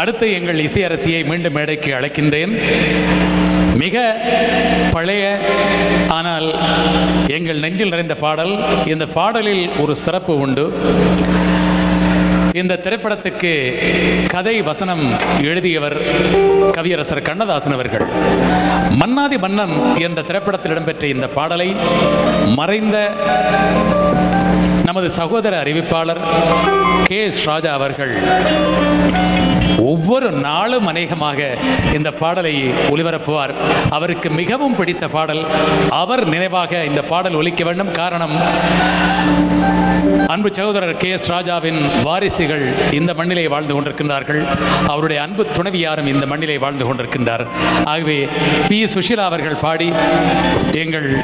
அடுத்து எங்கள் இசையரசியை மீண்டும் மேடைக்கு அழைக்கின்றேன். மிக பழைய ஆனால் எங்கள் நெஞ்சில் நிறைந்த பாடல். இந்த பாடலில் ஒரு சிறப்பு உண்டு. இந்த திரைப்படத்துக்கு கதை வசனம் எழுதியவர் கவியரசர் கண்ணதாசன் அவர்கள். மன்னாதி மன்னன் என்ற திரைப்படத்தில் இடம்பெற்ற இந்த பாடலை மறைந்த நமது சகோதர அறிவிப்பாளர் கே எஸ் ராஜா அவர்கள் ஒவ்வொரு நாளும் அநேகமாக இந்த பாடலை ஒளிபரப்புவார். அவருக்கு மிகவும் பிடித்த பாடல் அவர் நினைவாக இந்த பாடல் ஒலிக்க வேண்டும். காரணம் அன்பு சகோதரர் கே எஸ் ராஜாவின் வாரிசுகள் இந்த மண்ணிலே வாழ்ந்து கொண்டிருக்கின்றார்கள். அவருடைய அன்பு துணைவியாரும் இந்த மண்ணிலே வாழ்ந்து கொண்டிருக்கின்றார். ஆகவே பி. சுஷீலா அவர்கள் பாடி எங்கள்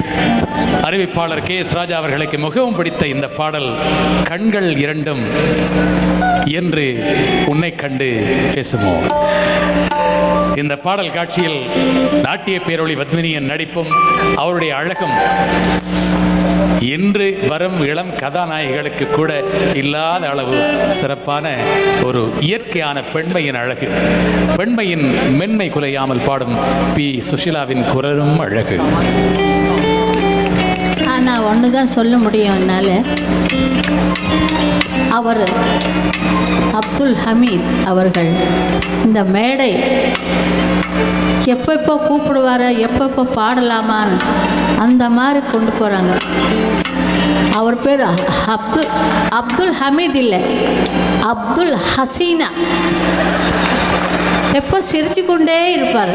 அறிவிப்பாளர் கே எஸ் ராஜா அவர்களுக்கு மிகவும் பிடித்த இந்த பாடல் கண்கள் இரண்டும் என்று உன்னை கண்டு பேசுவோம். இந்த பாடல் காட்சியில் நாட்டிய பேரொளி பத்மினியின் நடிப்பும் அவருடைய அழகும் இன்று வரும் இளம் கதாநாயகிகளுக்கு கூட இல்லாத அளவு சிறப்பான ஒரு இயற்கையான பெண்மையின் அழகு. பெண்மையின் மென்மை குலையாமல் பாடும் பி. சுஷிலாவின் குரலும் அழகு. ஆனால் ஒன்று தான் சொல்ல முடியும் என்னால். அவர் அப்துல் ஹமீத் அவர்கள் இந்த மேடை எப்பப்போ கூப்பிடுவார எப்பப்போ பாடலாமான்னு அந்த மாதிரி கொண்டு போகிறாங்க அவர் பேர் அப்துல் அப்துல் ஹமீத் இல்லை அப்துல் ஹசீனா. எப்போ சிரிச்சு கொண்டே இருப்பார்.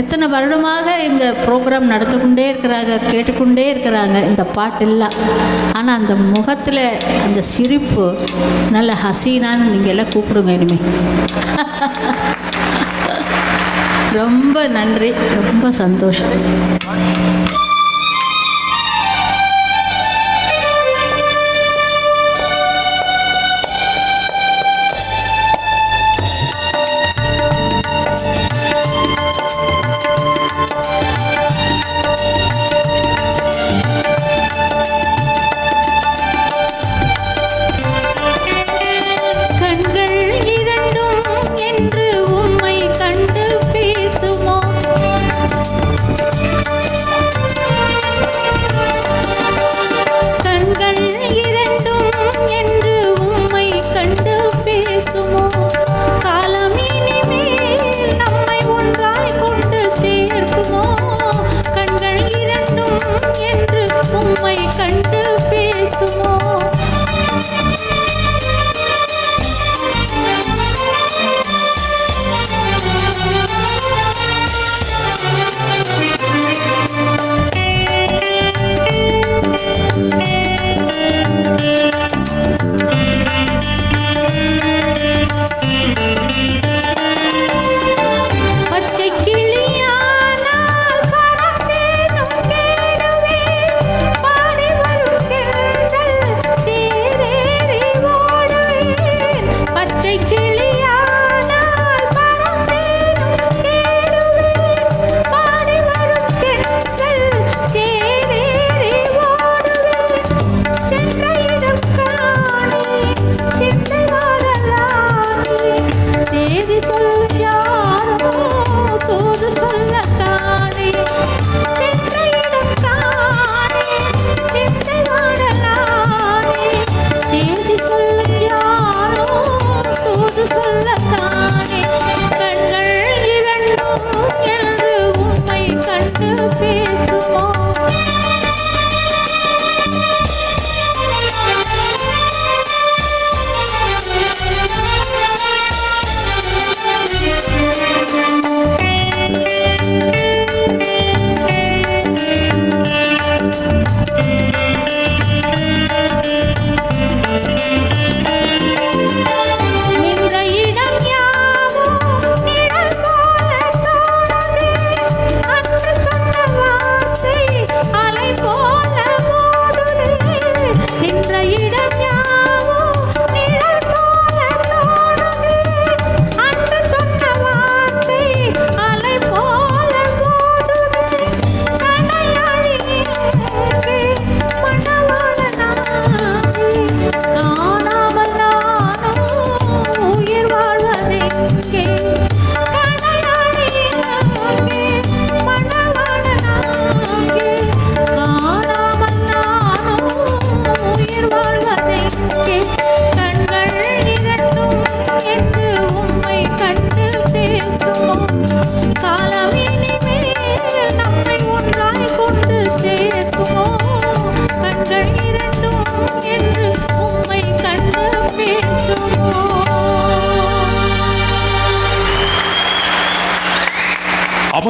எத்தனை வருடமாக இந்த ப்ரோக்ராம் நடத்துக்கொண்டே இருக்கிறாங்க கேட்டுக்கொண்டே இருக்கிறாங்க இந்த பாட்டெல்லாம். ஆனால் அந்த முகத்தில் அந்த சிரிப்பு நல்ல ஹசீனான்னு நீங்கள் எல்லாம் கூப்பிடுங்க இனிமே. ரொம்ப நன்றி ரொம்ப சந்தோஷம்.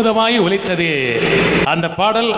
அற்புதமாய் ஒலித்தது. அந்த பாடல்